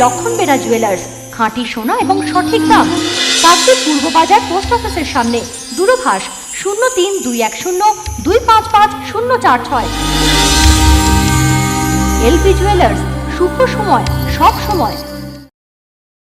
লক্ষণ বেরা জুয়েলার্স খাঁটি সোনা এবং সঠিক দাম। কাকদ্বীপ পূর্ব বাজার পোস্ট অফিসের সামনে, দূরভাষ শূন্য তিন দুই এক শূন্য দুই পাঁচ পাঁচ শূন্য চার ছয়। এলপি জুয়েলার্স শুভ সময়, সব সময়।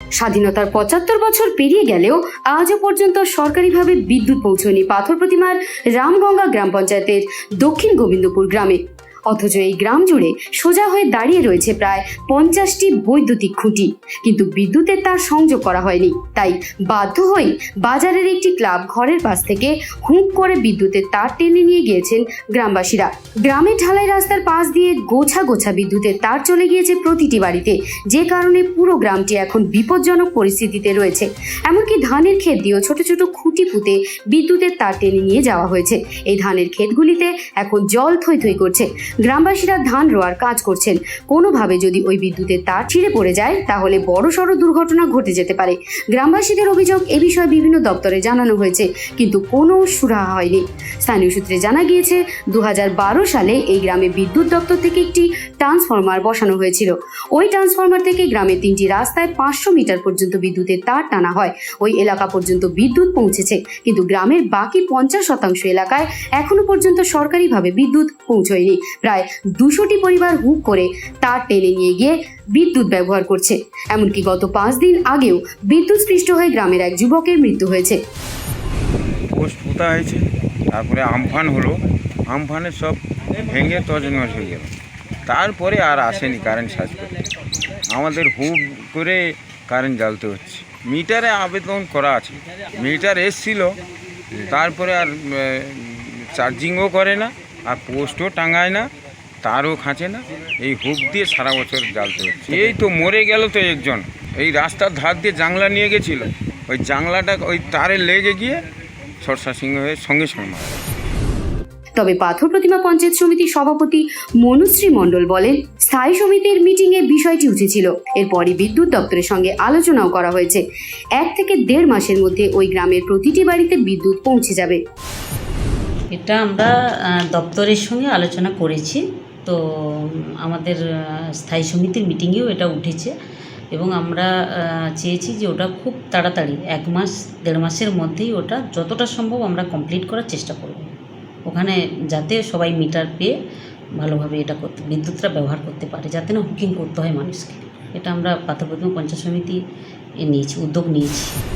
স্বাধীনতার পঁচাত্তর বছর পেরিয়ে গেলেও আজও পর্যন্ত সরকারিভাবে বিদ্যুৎ পৌঁছয়নি পাথর প্রতিমার রামগঙ্গা গ্রাম পঞ্চায়েতের দক্ষিণ গোবিন্দপুর গ্রামে। অথচ এই গ্রাম জুড়ে সোজা হয়ে দাঁড়িয়ে রয়েছে প্রায় পঞ্চাশটি বৈদ্যুতিক খুঁটি। কিন্তু বিদ্যুতের তার সংযোগ করা হয়নি। তাই বাধ্য হয়ে বাজারের একটি ক্লাব ঘরের পাশ থেকে হুঁক করে বিদ্যুতের তার টেনে নিয়ে গিয়েছেন গ্রামবাসীরা। গ্রামের ঢালাই রাস্তার পাশ দিয়ে গোছা গোছা বিদ্যুতের তার চলে গিয়েছে প্রতিটি বাড়িতে। যে কারণে পুরো গ্রামটি এখন বিপজ্জনক পরিস্থিতিতে রয়েছে। এমনকি ধানের ক্ষেত দিয়েও ছোট ছোট খুঁটি পুঁতে বিদ্যুতের তার টেনে নিয়ে যাওয়া হয়েছে। এই ধানের ক্ষেতগুলিতে এখন জল থই থই করছে। গ্রামবাসীরা ধান রোয়ার কাজ করছেন। কোনোভাবে যদি ওই বিদ্যুতের তার ছিঁড়ে পড়ে যায়, তাহলে বড় সড় দুর্ঘটনা ঘটে যেতে পারে। গ্রামবাসীদের অভিযোগ এ বিষয়ে বিভিন্ন দপ্তরে জানানো হয়েছে, কিন্তু কোনো সুরাহা হয়নি। স্থানীয় সূত্রে জানা গিয়েছে দু হাজার বারো সালে এই গ্রামে বিদ্যুৎ দপ্তর থেকে একটি ট্রান্সফরমার বসানো হয়েছিল। ওই ট্রান্সফরমার থেকে গ্রামের তিনটি রাস্তায় পাঁচশো মিটার পর্যন্ত বিদ্যুতের তার টানা হয়। ওই এলাকা পর্যন্ত বিদ্যুৎ পৌঁছেছে, কিন্তু গ্রামের বাকি পঞ্চাশ শতাংশ এলাকায় এখনও পর্যন্ত সরকারিভাবে বিদ্যুৎ পৌঁছয়নি। প্রায় দুশোটি পরিবার হুক করে তার টেনে নিয়ে গিয়ে বিদ্যুৎ ব্যবহার করছে। এমনকি গত পাঁচ দিন আগেও বিদ্যুৎ স্পৃষ্ট হয়ে গ্রামের এক যুবকের মৃত্যু হয়েছে। হয়েছে, তারপরে আমফান হলো। আমফানে সব ভেঙে তজনজ হয়ে গেল। তারপরে আর আসেনি কারেন্ট সার্চ করতে আমাদের হুব করে কারেন্ট জ্বালতে হচ্ছে। মিটারে আবেদন করা আছে। মিটার এসছিল, তারপরে আর চার্জিংও করে না। আর পোস্টও টাঙায় না, তারও খাঁচে না। এই হুক দিয়ে সারা বছর জ্বালতে হচ্ছে। এই তো মরে গেল তো একজন। এই রাস্তার ধার দিয়ে জাংলা নিয়ে গেছিল। ওই জাংলাটা ওই তারে লেগে গিয়ে সরষা সিংহ হয়ে সঙ্গে সঙ্গে মারা তবে পাথর প্রতিমা পঞ্চায়েত সমিতির সভাপতি মনুশ্রী মণ্ডল বলেন, স্থায়ী সমিতির মিটিং এ বিষয়টি উঠেছিল। এরপরই বিদ্যুৎ দপ্তরের সঙ্গে আলোচনাও করা হয়েছে। এক থেকে দেড় মাসের মধ্যে ওই গ্রামের প্রতিটি বাড়িতে বিদ্যুৎ পৌঁছে যাবে। এটা আমরা দপ্তরের সঙ্গে আলোচনা করেছি। তো, আমাদের স্থায়ী সমিতির মিটিংয়েও এটা উঠেছে এবং আমরা চেয়েছি যে ওটা খুব তাড়াতাড়ি, এক মাস, দেড় মাসের মধ্যেই ওটা যতটা সম্ভব আমরা কমপ্লিট করার চেষ্টা করব। ওখানে যাতে সবাই মিটার পেয়ে ভালোভাবে এটা করতে বিদ্যুৎটা ব্যবহার করতে পারে, যাতে না হুকিং করতে হয় মানুষকে। এটা আমরা পাথরপ্রতিমা পঞ্চায়েত সমিতি নিয়েছি, উদ্যোগ নিয়েছি।